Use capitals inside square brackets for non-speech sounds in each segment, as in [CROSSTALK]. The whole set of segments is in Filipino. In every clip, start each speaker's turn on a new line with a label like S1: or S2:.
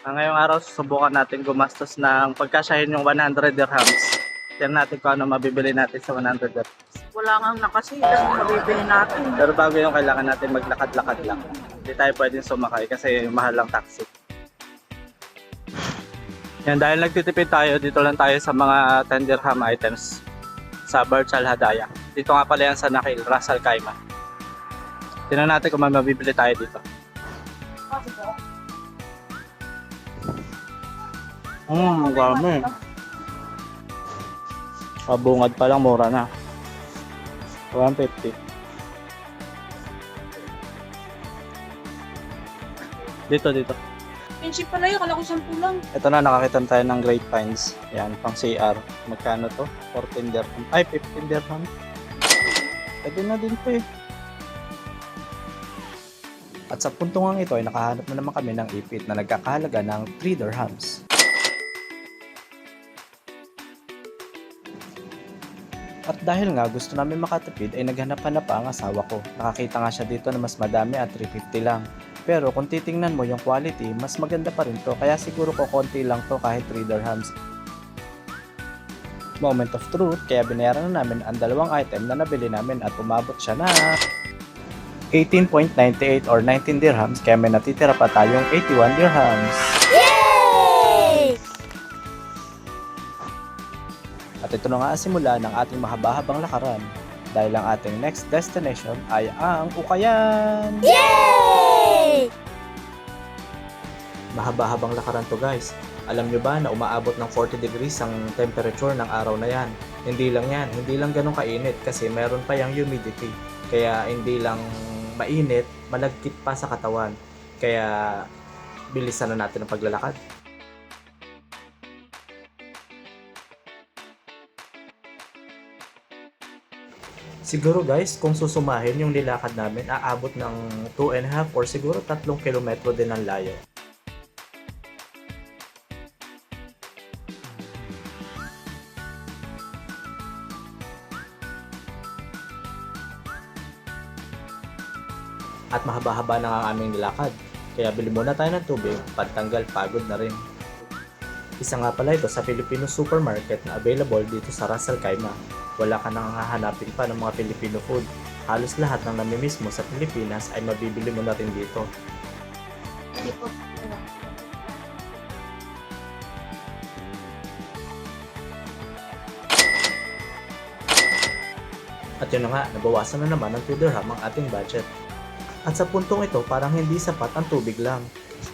S1: Ah, ngayong araw, susubukan natin gumastos ng pagkasyahin yung 100 dirhams. Tignan natin kung ano mabibili natin sa 100 dirhams.
S2: Wala nga nakasilas na mabibili natin.
S1: Pero bago yung kailangan natin maglakad-lakad lang. Hindi tayo pwedeng sumakay kasi mahal lang taxi. Yan, dahil nagtitipid tayo, dito lang tayo sa mga 10 dirham items sa Burj Al Hadaya. Dito nga pala yan sa Nakil, Ras Al Khaimah. Tingnan natin kung may mabibili tayo dito. Hmm, dami. Kabungad pa lang, mura na. 150. Dito, dito.
S2: Pinsi pala yun, kala ko 10 lang.
S1: Ito na, nakakita tayo ng Great Finds. Yan, pang CR. Magkano to? 14 dirham. Ay, 15 dirham. Pwede na din to eh. At sa puntong ito ay nakahanap na naman kami ng ipit na nagkakahalaga ng 3 dirhams. At dahil nga gusto namin makatipid ay naghanap-hanap pa ang asawa ko. Nakakita nga siya dito na mas madami at 350 lang. Pero kung titingnan mo yung quality, mas maganda pa rin to. Kaya siguro ko konti lang to kahit 3 dirhams. Moment of truth, kaya binayaran na namin ang dalawang item na nabili namin at umabot siya na 18.98 or 19 dirhams kaya may natitira pa tayong 81 dirhams. At ito na nga ang simula ng ating mahaba-habang lakaran dahil ang ating next destination ay ang Ukayan! Mahaba-habang lakaran to guys. Alam nyo ba na umaabot ng 40 degrees ang temperature ng araw na yan? Hindi lang yan, hindi lang ganun kainit kasi meron pa yung humidity. Kaya hindi lang mainit, malagkit pa sa katawan. Kaya bilisan na natin ang paglalakad. Siguro guys, kung susumahin yung nilakad namin, aabot ng 2 and a half or siguro 3 kilometro din ang layo. At mahaba-haba na ang aming nilakad. Kaya bili muna tayo ng tubig, pantanggal pagod na rin. Isa nga pala ito sa Filipino supermarket na available dito sa Ras Al Khaimah. Wala ka nang hahanapin pa ng mga Filipino food. Halos lahat ng namimiss mo sa Pilipinas ay mabibili mo na rin dito. At yun na nga, nabawasan na naman ng 2 dirham ang ating budget. At sa puntong ito, parang hindi sapat ang tubig lang.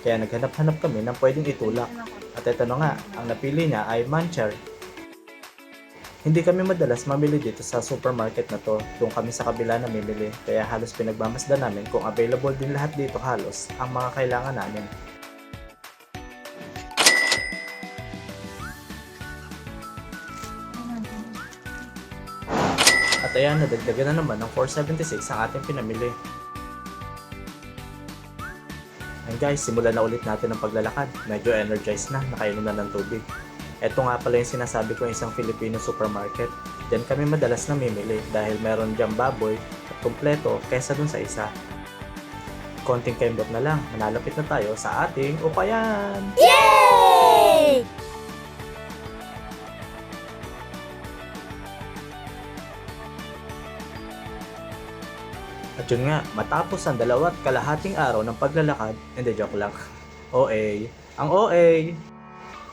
S1: Kaya naghanap-hanap kami ng pwedeng itulak. At ito na nga, ang napili niya ay Mancher. Hindi kami madalas mamili dito sa supermarket na to. Doon kami sa kabila namimili. Kaya halos pinagmamasdan namin kung available din lahat dito halos ang mga kailangan namin. At ayan, nadagdagan na naman ng 476 ang ating pinamili. Guys, simulan na ulit natin ang paglalakad. Medyo energized na, nakainom na ng tubig. Ito nga pala yung sinasabi ko isang Filipino supermarket. Diyan kami madalas namimili dahil meron diyang baboy at kumpleto kesa dun sa isa. Konting kembot na lang, manalapit na tayo sa ating upayan! At yun nga, matapos ang dalawat kalahating araw ng paglalakad, hindi joke lang. [LAUGHS] OA. Ang OA,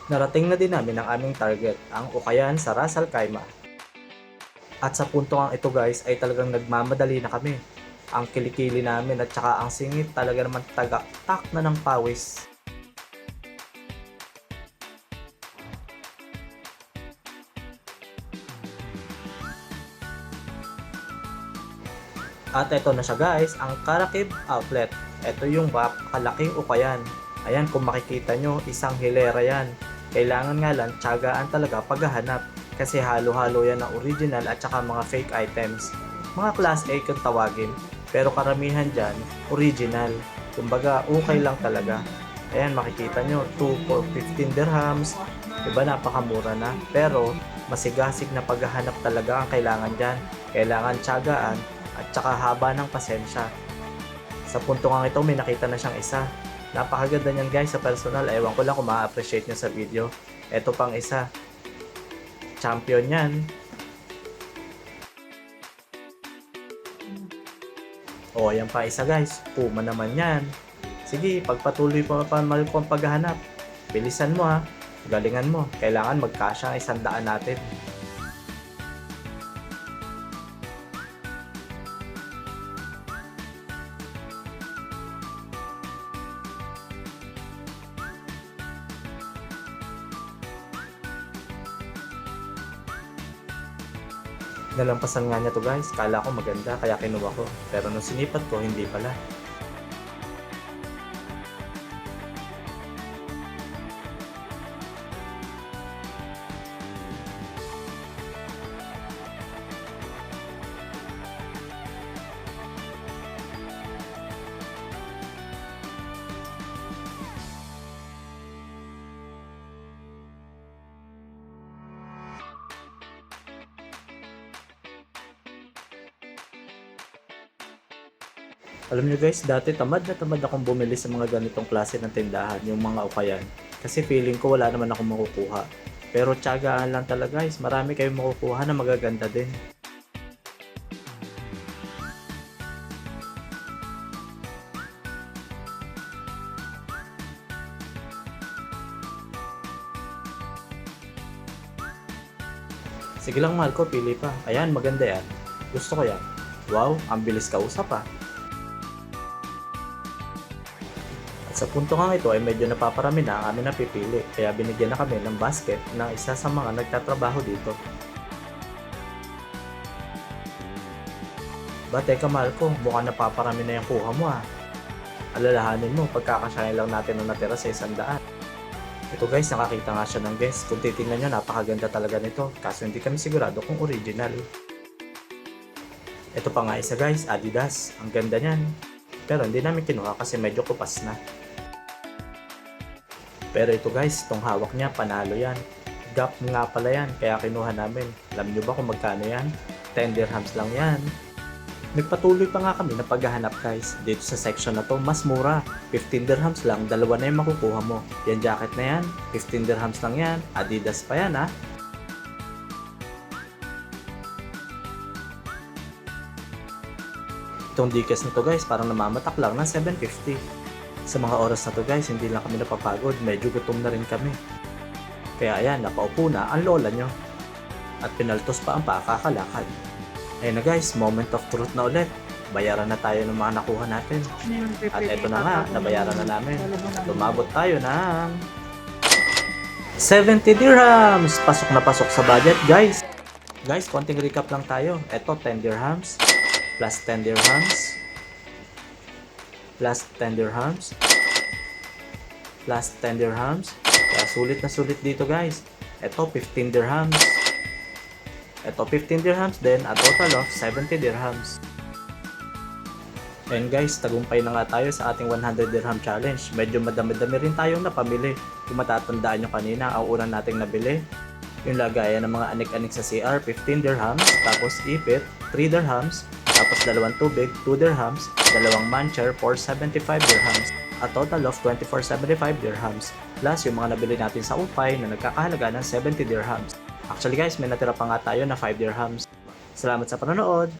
S1: narating na din namin ang aming target, ang Ukayan sa Ras Al Khaimah. At sa punto ang ito guys ay talagang nagmamadali na kami. Ang kilikili namin at saka ang singit talaga naman taga-tak na ng pawis. At ito na siya guys, ang Karakib Outlet. Ito yung kalaking ukayan. Ayan, kung makikita nyo, isang hilera yan. Kailangan nga lang, tiyagaan talaga paghahanap. Kasi halo-halo yan ng original at saka mga fake items. Mga class A kung tawagin. Pero karamihan dyan, original. Kumbaga, okay lang talaga. Ayan, makikita nyo, 2 for 15 dirhams. Diba, napakamura na. Pero, masigasig na paghahanap talaga ang kailangan dyan. Kailangan tiyagaan at saka haba ng pasensya. Sa punto nga ito, may nakita na siyang isa. Napakaganda niyan guys sa personal. Ewan ko lang kung ma-appreciate nyo sa video. Ito pang isa. Champion yan. O, ayan pa isa guys. Puma naman yan. Sige, pagpatuloy pa pa ko ang paghahanap. Bilisan mo ha. Galingan mo. Kailangan magkasya ang isang daan natin. Nalampasan nga niya to guys. Kala ko maganda kaya kinuha ko. Pero nung sinipat ko, hindi pala. Alam nyo guys, dati tamad na tamad akong bumili sa mga ganitong klase ng tindahan, yung mga ukayan. Kasi feeling ko wala naman akong makukuha. Pero tiyagaan lang talaga guys, marami kayong makukuha na magaganda din. Sige lang mahal ko, pili pa. Ayan, maganda yan. Gusto ko yan. Wow, ang bilis kausap ah. At sa punto nga ito ay medyo napaparami na ang aming napipili kaya binigyan na kami ng basket ng isa sa mga nagtatrabaho dito. Ba, teka mahal ko, mukhang napaparami na yung kuha mo ah. Alalahanin mo, pagkakasyahin lang natin ang natira sa isang daan. Ito guys, nakakita nga siya ng guest. Kung titingnan nyo, napakaganda talaga nito. Kaso hindi kami sigurado kung original. Ito pa nga isa guys, Adidas. Ang ganda niyan. Pero hindi namin kinuha kasi medyo kupas na. Pero ito guys, itong hawak niya, panalo yan. Gap nga pala yan, kaya kinuha namin. Alam niyo ba kung magkano yan? 10 dirhams lang yan. Nagpatuloy pa nga kami na paghahanap guys. Dito sa section na to, mas mura. 15 dirhams lang, dalawa na yung makukuha mo. Yan jacket na yan, 15 dirhams lang yan. Adidas pa yan ha. Itong dikes na to guys, parang namamatak lang ng 750. Sa mga oras na to guys, hindi lang kami napapagod, medyo gutom na rin kami. Kaya ayan, napaupo na ang lola nyo. At pinaltos pa ang pakakalakad. Ayun na guys, moment of truth na ulit. Bayaran na tayo ng mga nakuha natin. At eto na nga, nabayaran na namin. Lumabot tayo ng 70 dirhams! Pasok na pasok sa budget, guys. Guys, konting recap lang tayo. Eto, 10 dirhams. Plus 10 dirhams. Plus 10 dirhams. Plus 10 dirhams. Kaya sulit na sulit dito, guys. Eto, 15 dirhams. Eto, 15 dirhams din. A total of 70 dirhams. And guys, tagumpay na nga tayo sa ating 100 dirham challenge. Medyo madami-dami rin tayong napamili. Kung matatandaan nyo kanina, ang una nating nabili, yung lagayan ng mga anik-anik sa CR, 15 dirhams, tapos ipit, 3 dirhams, tapos dalawang tubig, 2 dirhams, dalawang mancher for 75 dirhams. A total of 2475 dirhams. Plus yung mga nabili natin sa upay na nagkakahalaga ng 70 dirhams. Actually guys, may natira pa nga tayo na 5 dirhams. Salamat sa panonood!